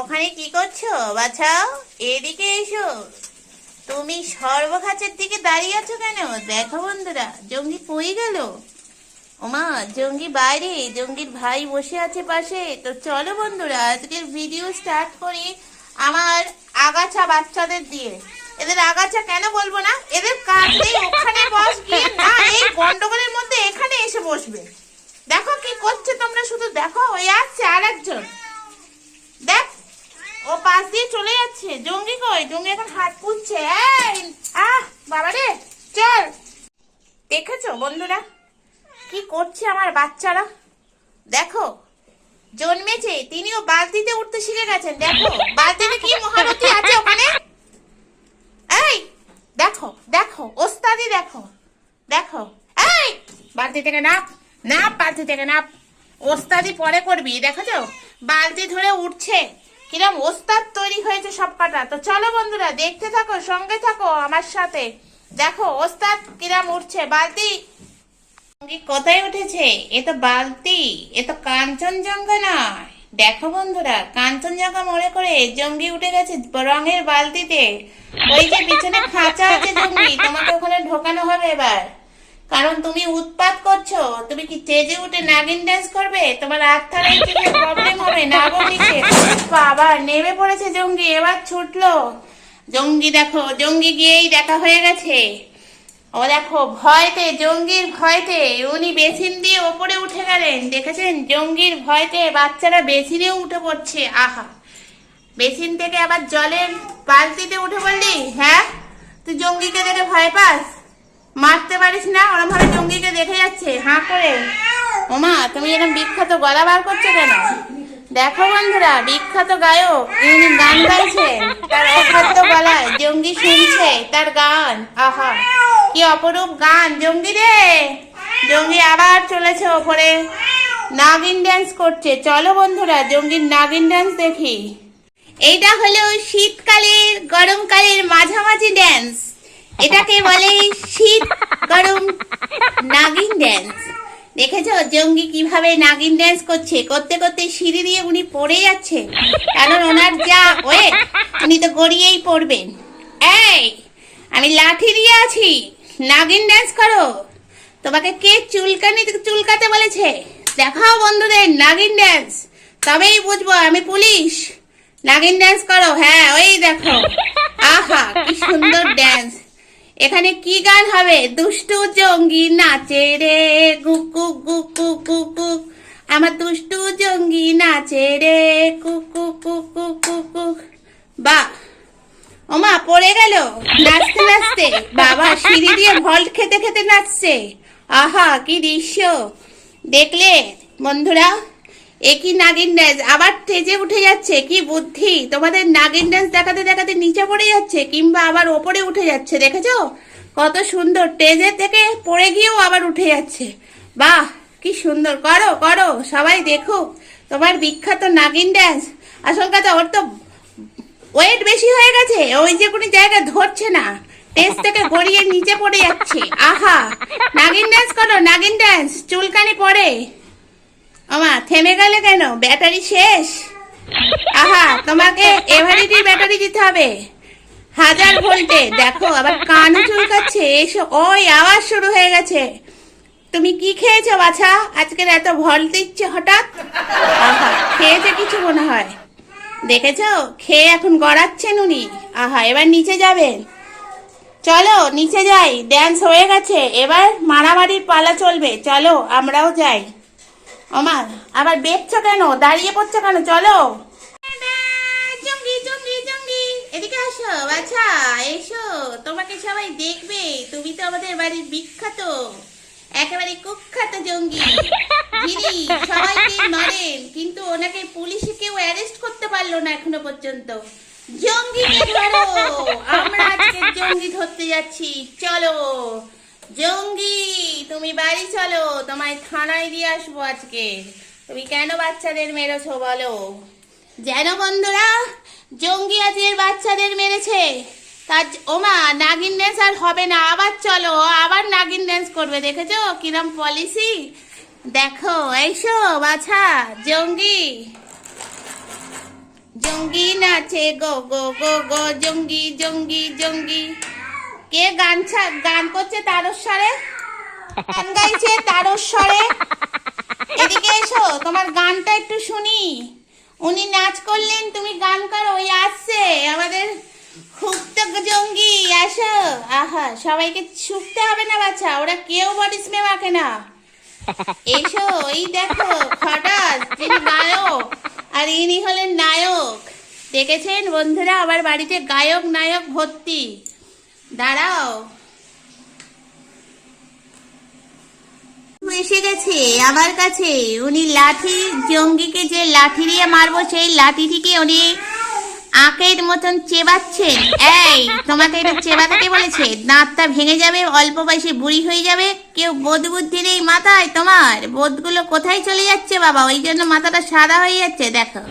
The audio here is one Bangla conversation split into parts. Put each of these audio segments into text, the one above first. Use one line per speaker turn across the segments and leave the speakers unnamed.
ওখানে কি করছ, বাছাও? এদিকে এসো। তুমি সর্বখাচের দিকে দাঁড়িয়ে আছো কেন? দেখো বন্ধুরা, জঙ্গি পড়ে গেল? ওমা, জঙ্গি বাইরে, জঙ্গির ভাই বসে আছে পাশে। তো চলো বন্ধুরা, আজকের ভিডিও স্টার্ট করি আমার আগাছা বাচ্চাদের দিয়ে। এদের আগাছা কেন বলব না? এদের কাজ ওখানে বস গিয়ে না, এই গন্ডগোলের মধ্যে এখানে এসে বসবে। দেখো কি করছে তোমরা শুধু দেখো, ওই আসছে আর একজন। দেখ পাশ দিয়ে চলে যাচ্ছে। জঙ্গি কই? জঙ্গি এখন হাত এই, আহ, বাবা রে, চল। দেখেছ বন্ধুরা? কি করছে আমার বাচ্চারা? দেখো, জন্মেছে, তিনিও বালতিতে উঠতে শিখে গেছেন। দেখো, বালতিতে কি মহারথী আছে ওখানে? এই, দেখো দেখো, ওস্তাদি দেখো দেখো। এই, বালতি থেকে নাপ নাপ, বালতি থেকে নাপ। ওস্তাদি পরে করবি দেখো তো বালতি ধরে উঠছে। কিরম ওস্তাদ তৈরি হয়েছে সব কটা তো চলো বন্ধুরা, দেখতে থাকো, সঙ্গে থাকো আমার সাথে। দেখো, ওস্তাদ কিরম উঠছে। বালতি? কোথায় উঠেছে? এ তো বালতি, এ তো কাঞ্চনজঙ্ঘা নয়। দেখো বন্ধুরা, কাঞ্চনজঙ্ঘা মনে করে জঙ্গি উঠে গেছে রঙের বালতিতে। ওই যে পিছনে খাঁচা আছে জঙ্গি, তোমাকে ওখানে ঢোকানো হবে এবার। কারণ তুমি উৎপাত করছ, তুমি কি তেজে উঠে নাগিন ড্যান্স করবে? তোমার কি প্রবলেম হবে? না নিচে বাবা, নেমে পড়েছে জঙ্গি, এবার ছুটলো। জঙ্গি দেখো, জঙ্গি গিয়েই দেখা হয়ে গেছে। ও দেখো, ভয়তে, জঙ্গির ভয়তে, উনি বেসিন দিয়ে ওপরে উঠে গেলেন। দেখেছেন? জঙ্গির ভয়তে বাচ্চারা বেসিনেও উঠে পড়ছে। আহা! বেসিন থেকে আবার জলের বালতিতে উঠে পড়লি? হ্যাঁ? তুই জঙ্গিকে দেখে ভয় পাস? মারতে পারিস না, ওরম ভাবে জঙ্গিকে দেখে যাচ্ছে, হাঁ করে। ওমা, তুমি এরকম বিখ্যাত গলা বার করছ কেন? দেখো বন্ধুরা, বিখ্যাত গায়ক, ইনি গান গাইছেন তার অখাদ্য গলায় জঙ্গি শুনছে, তার গান, আহা, কি অপরূপ গান, জঙ্গি রে! জঙ্গি আবার চলেছে ওপরে। নাগিন ড্যান্স করছে। চলো বন্ধুরা, জঙ্গির নাগিন ড্যান্স দেখি। এইটা হলো শীতকালের, গরমকালের মাঝামাঝি ড্যান্স এটাকে বলে শীত গরম নাগিন ড্যান্স দেখেছ? জঙ্গি কীভাবে নাগিন ড্যান্স করছে? করতে করতে সিঁড়ি দিয়ে উনি পড়ে যাচ্ছে কারণ ওনার যা ওয়েট, উনি তো গড়িয়েই পড়বেন। এই, আমি লাঠি দিয়ে আছি। নাগিন ড্যান্স করো। তোমাকে কে চুলকানি, চুলকাতে বলেছে? দেখাও বন্ধুদের নাগিন ড্যান্স তবেই বুঝব আমি পুলিশ। নাগিন ড্যান্স করো। হ্যাঁ ওই দেখো। আহা, কি সুন্দর ড্যান্স এখানে কি গান হবে? দুষ্টু জঙ্গি নাচে রে গুকু গুকু কুকু আমার দুষ্টু জঙ্গি নাচে রে কুকু কুকু কুকু বা, ওমা, পড়ে গেল। নাচতে নাচতে বাবা সিঁড়ি দিয়ে ভল্ট খেতে খেতে নাচছে। আহা, কি দৃশ্য। দেখলে, বন্ধুরা একই নাগিন ড্যান্স আবার তেজে উঠে যাচ্ছে, কি বুদ্ধি? তোমাদের নাগিন ড্যান্স দেখাতে দেখাতে নিচে পড়ে যাচ্ছে, কিংবা আবার ওপরে উঠে যাচ্ছে, দেখেছ? কত সুন্দর টেজে থেকে পড়ে গিয়েও আবার উঠে যাচ্ছে। বাহ, কি সুন্দর। করো করো, সবাই দেখো তোমার বিখ্যাত নাগিন ড্যান্স আসল কথা ওর তো ওয়েট বেশি হয়ে গেছে ওই যে কোনো জায়গা ধরছে না। টেস্ট থেকে গড়িয়ে নিচে পড়ে যাচ্ছে। আহা! নাগিন ড্যান্স করো, নাগিন ড্যান্স চুলকানি পড়ে আমা থেমে গেলে কেন? ব্যাটারি শেষ? আহা, তোমাকে এভারিটি ব্যাটারি দিতে হবে। হাজার ভোল্টে, দেখো, আবার কানও চুলকাচ্ছে, এসো, ওই, আওয়াজ শুরু হয়ে গেছে। তুমি কি খেয়েছো, বাছা? আজকের এত ভল দিচ্ছে হঠাৎ? আহা, খেয়েছে কিছু মনে হয়। দেখেছ? খেয়ে এখন গড়াচ্ছেন উনি। আহা, এবার নিচে যাবেন। চলো, নিচে যাই। ড্যান্স হয়ে গেছে। এবার মারামারির পালা চলবে। চলো, আমরাও যাই। ওমা আবার বেচছো কেন? দাঁড়িয়ে পড়ছো কেন? চলো। আচ্ছা তোমাকে সবাই দেখবে, তুমি তো আমাদের বিখ্যাত, একেবারে জঙ্গি। কিন্তু ওনাকে পুলিশে কেউ করতে পারল না এখনও পর্যন্ত। ধরো, আমরা আজকে জঙ্গি ধরতে যাচ্ছি, চলো। তুমি বাড়ি চলো, তোমায় থানায় দিয়ে আসব আজকে। তুমি কেন বাচ্চাদের মেরেছো বলো? যেন বন্ধুরা, জঙ্গি আজকের বাচ্চাদের মেরেছে। তার ওমা নাগিন ড্যান্স আর হবে না, আবার চলো আবার নাগিন ড্যান্স করবে, দেখেছ? কিরম পলিসি দেখো এইসো বাছা, জঙ্গি। জঙ্গি নাচে গো গো গো গো, জঙ্গি জঙ্গি জঙ্গি। কে গান গান করছে তারস্বরে? তারস্বরে এদিকে এসো, তোমার গানটা একটু শুনি। উনি নাচ করলেন, তুমি গান করো, ওই আসছে। আমাদের জঙ্গি, আসো। আহা, সবাইকে শুকতে হবে না ওরা কেউ মাখে না। এসো, এই দেখো হঠাৎ যিনি গায়ক, আর ইনি হলেন নায়ক। দেখেছেন বন্ধুরা, আমার বাড়িতে গায়ক নায়ক ভর্তি। দাঁড়াও। এসে গেছে আমার কাছে। উনি লাঠি, জঙ্গিকে যে লাঠি দিয়ে মারবো, সেই লাঠিটিকে উনি আঁকের মতন চেবাচ্ছেন। এই, তোমাকে এটা চেবাতে কে বলেছে। দাঁতটা ভেঙে যাবে, অল্প বয়সে বুড়ি হয়ে যাবে। কেউ বোধ বুদ্ধি নেই মাথায় তোমার। বোধগুলো কোথায় চলে যাচ্ছে বাবা? ওই জন্য মাথাটা সাদা হয়ে যাচ্ছে, দেখো।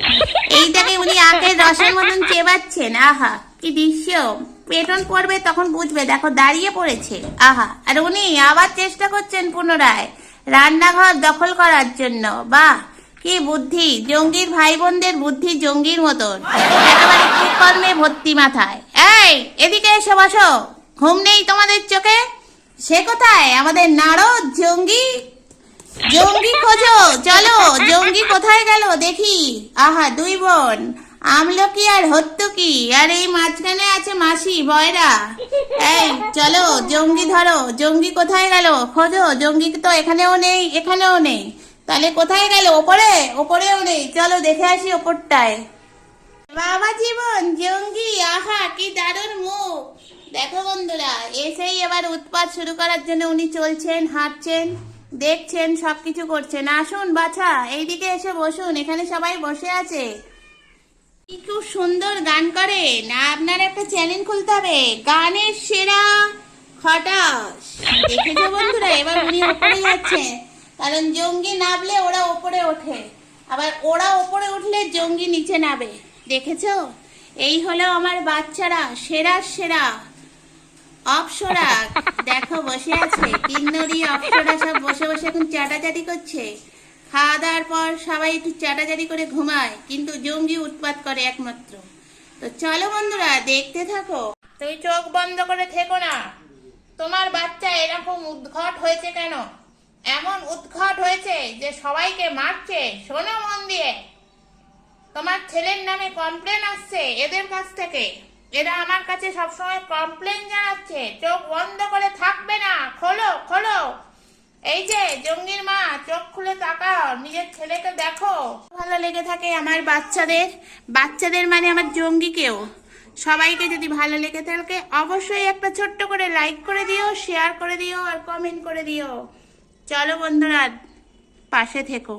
এইটাকে উনি আঁকের রসের মতন চেবাচ্ছেন। আহা, কি দৃশ্য। পেটন পড়বে তখন বুঝবে। দেখো, দাঁড়িয়ে পড়েছে। আহা, আর উনি আবার চেষ্টা করছেন পুনরায়। রান্নাঘর দখল করার জন্য। বাহ কি বুদ্ধি? জঙ্গির ভাই বোনদের বুদ্ধি জঙ্গির মতন। কুকর্মে ভর্তি মাথায়। এই, এদিকে এসে, বসো। ঘুম নেই তোমাদের চোখে? সে কোথায়? আমাদের নারদ, জঙ্গি? জঙ্গি খোঁজো, চলো। জঙ্গি কোথায় গেল দেখি। আহা, দুই বোন। আমলকি আর হত্যকি আর এই মাঝখানে আছে মাসি, বয়রা। এই, চলো, জঙ্গি ধরো। জঙ্গি কোথায় গেল? খোঁজো, জঙ্গি তো এখানেও নেই এখানেও নেই। তাহলে কোথায় গেল? ওপরে? ওপরেও নেই। চলো, দেখে আসি ওপরটায়। বাবা জীবন, জঙ্গি, আহা, কি দারুণ মুখ। দেখো বন্ধুরা, এসেই এবার উৎপাত শুরু করার জন্য উনি চলছেন, হাঁটছেন, দেখছেন, সবকিছু করছেন। আসুন, বাছা, এইদিকে এসে বসুন। এখানে সবাই বসে আছে। খুব সুন্দর গান করে। না, আপনার একটা চ্যানেল খুলতে হবে। গানের সেরা খটাস। দেখেছ বন্ধুরা? এবার উনি ওপরে যাচ্ছে। কারণ জঙ্গি নামলে ওরা ওপরে ওঠে। আবার ওরা ওপরে উঠলে জঙ্গি নিচে নাবে। দেখেছ? এই হলো আমার বাচ্চারা। সেরা সেরা। অপসরা। দেখো, বসে আছে। কিন্নরি অপসরা সব বসে বসে এখন চাটাচাটি করছে। খাওয়া দাওয়ার পর সবাই একটু চাটাচাটি করে ঘুমায়, কিন্তু জঙ্গি উৎপাত করে একমাত্র। তো চলো বন্ধুরা, দেখতে থাকো। তুমি চোখ বন্ধ করে থেকো না। তোমার বাচ্চা এরকম উদ্ঘট হয়েছে কেন? এমন উদ্ঘট হয়েছে যে সবাইকে মারছে, শোনো মন দিয়ে। তোমার ছেলের নামে কমপ্লেন আসছে এদের কাছ থেকে। এরা আমার কাছে সবসময় কমপ্লেন জানাচ্ছে। চোখ বন্ধ করে থাকবে না। খোলো খোলো। এই যে জঙ্গির মা, চোখ খুলে তাকাও, নিজের ছেলেকে দেখো। ভালো লেগে থাকে আমার বাচ্চাদের। বাচ্চাদের মানে আমার জঙ্গিকেও। সবাইকে যদি ভালো লেগে থাকে, অবশ্যই একটা ছোট্ট করে লাইক করে দিও শেয়ার করে দিও, আর কমেন্ট করে দিও। চলো বন্ধুরা, পাশে থেকো।